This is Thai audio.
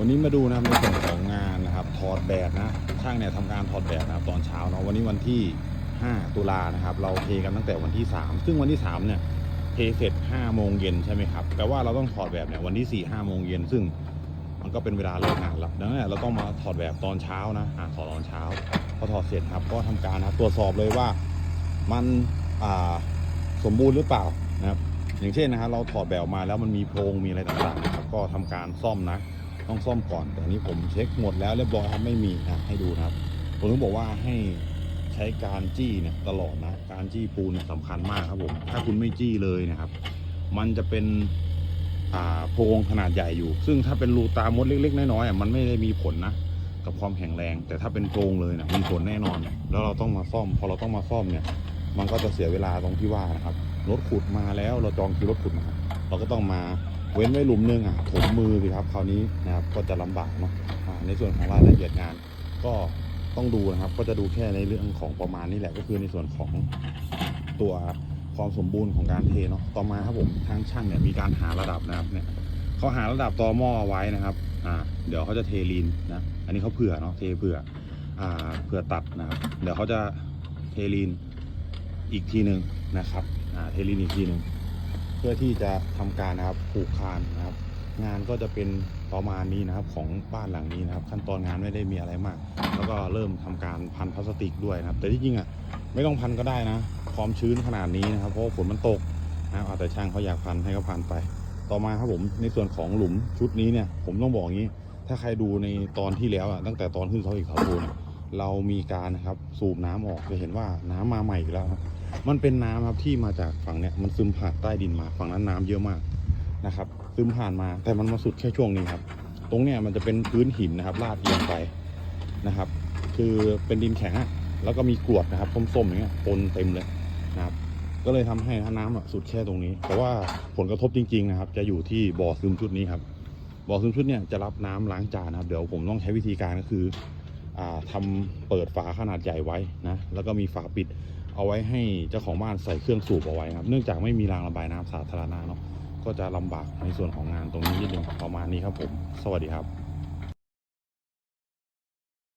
วันนี้มาดูนะครับในส่วนของงานนะครับถอดแบบนะช่างเนี่ยทำการถอดแบบนะครับตอนเช้าเนาะวันนี้วันที่ 5 ตุลานะครับ เราเทกันตั้งแต่วันที่ 3 ซึ่งวันที่ 3 เนี่ยเทเสร็จ5โมงเย็นใช่ไหมครับแปลว่าเราต้องถอดแบบเนี่ยวันที่4 5โมงเย็นซึ่งมันก็เป็นเวลาเลิกงานแล้วดังนั้นเราต้องมาถอดแบบตอนเช้านะอ่าถอดตอนเช้าพอถอดเสร็จครับ ก็ทำการนะครับตรวจสอบเลยว่ามันอ่าสมบูรณ์หรือเปล่านะครับอย่างเช่นนะครับเราถอดแบบมาแล้วมันมีโพรงมีอะไรต่างๆนะครับก็ทำการซ่อมนะ ต้องซ่อมก่อน แต่อันนี้ผมเช็คหมดแล้วเรียบร้อยครับไม่มีนะให้ดูนะครับ ผมต้องบอกว่าให้ใช้การจี้เนี่ยตลอดนะ การจี้ปูนเนี่ยสำคัญมากครับผมถ้าคุณไม่จี้เลยนะครับ มันจะเป็นโพรงขนาดใหญ่อยู่ ซึ่งถ้าเป็นรูตามดเล็ก ๆ น้อยๆมันไม่ได้มีผลนะกับความแข็งแรง แต่ถ้าเป็นโพรงเลยเนี่ยมีผลแน่นอน แล้วเราต้องมาซ่อม พอเราต้องมาซ่อมเนี่ย มันก็จะเสียเวลาตรงที่ว่านะครับรถขุดมาแล้วเราจองคิวรถขุดมา เราก็ต้องมา เว้นไว้หลุมนึงอะถมมือสิครับคราวนี้นะครับก็จะลำบากเนาะในส่วนของรายละเอียดงานก็ต้องดูนะครับ ก็จะดูแค่ในเรื่องของประมาณนี้แหละก็คือในส่วนของตัวความสมบูรณ์ของการเทเนาะต่อมาครับผมทางช่างเนี่ยมีการหาระดับนะครับเนี่ยเขาหาระดับต่อหม้อไว้นะครับอ่าเดี๋ยวเขาจะเทลีนนะอันนี้เขาเผื่อเนาะเทเผื่ออ่าเผื่อตัดนะครับเดี๋ยวเขาจะเทลีนอีกทีหนึ่งนะครับอ่าเทลีนอีกทีหนึ่ง เพื่อที่จะทำการนะครับผูกคานนะครับ งานก็จะเป็นประมาณนี้นะครับของบ้านหลังนี้นะครับ ขั้นตอนงานไม่ได้มีอะไรมาก แล้วก็เริ่มทำการพันพลาสติกด้วยนะครับ แต่ที่จริงอะไม่ต้องพันก็ได้นะความชื้นขนาดนี้นะครับ เพราะฝนมันตกนะครับแต่ช่างเขาอยากพันให้เขาพันไป ต่อมาครับผมในส่วนของหลุมชุดนี้เนี่ย ผมต้องบอกอย่างนี้ ถ้าใครดูในตอนที่แล้วอะตั้งแต่ตอนขึ้นเขาอีกเขาปูน เรามีการนะครับสูบน้ำออกจะเห็นว่าน้ำมาใหม่อีกแล้วครับมันเป็นน้ำครับที่มาจากฝั่งเนี้ยมันซึมผ่านใต้ดินมาฝั่งนั้นน้ำเยอะมากนะครับ ซึมผ่านมาแต่มันมาสุดแค่ช่วงนี้ครับ ตรงเนี้ยมันจะเป็นพื้นหินนะครับลาดเอียงไปนะครับ คือเป็นดินแข็งอะแล้วก็มีกรวดนะครับส้มๆอย่างเงี้ยปนเต็มเลยนะครับ ก็เลยทำให้น้ำอะสุดแค่ตรงนี้ แต่ว่าผลกระทบจริงๆนะครับ จะอยู่ที่บ่อซึมชุดนี้ครับบ่อซึมชุดเนี่ยจะรับน้ำล้างจานนะครับ เดี๋ยวผมต้องใช้วิธีการก็คือ ทำทำเปิดฝาขนาดใหญ่ไว้นะแล้วก็มีฝาปิดเอาไว้ให้เจ้าของบ้านใส่เครื่องสูบเอาไว้ครับ เนื่องจากไม่มีรางระบายน้ำสาธารณะเนาะก็จะลำบากในส่วนของงานตรงนี้นิดนึงประมาณนี้ครับผม สวัสดีครับ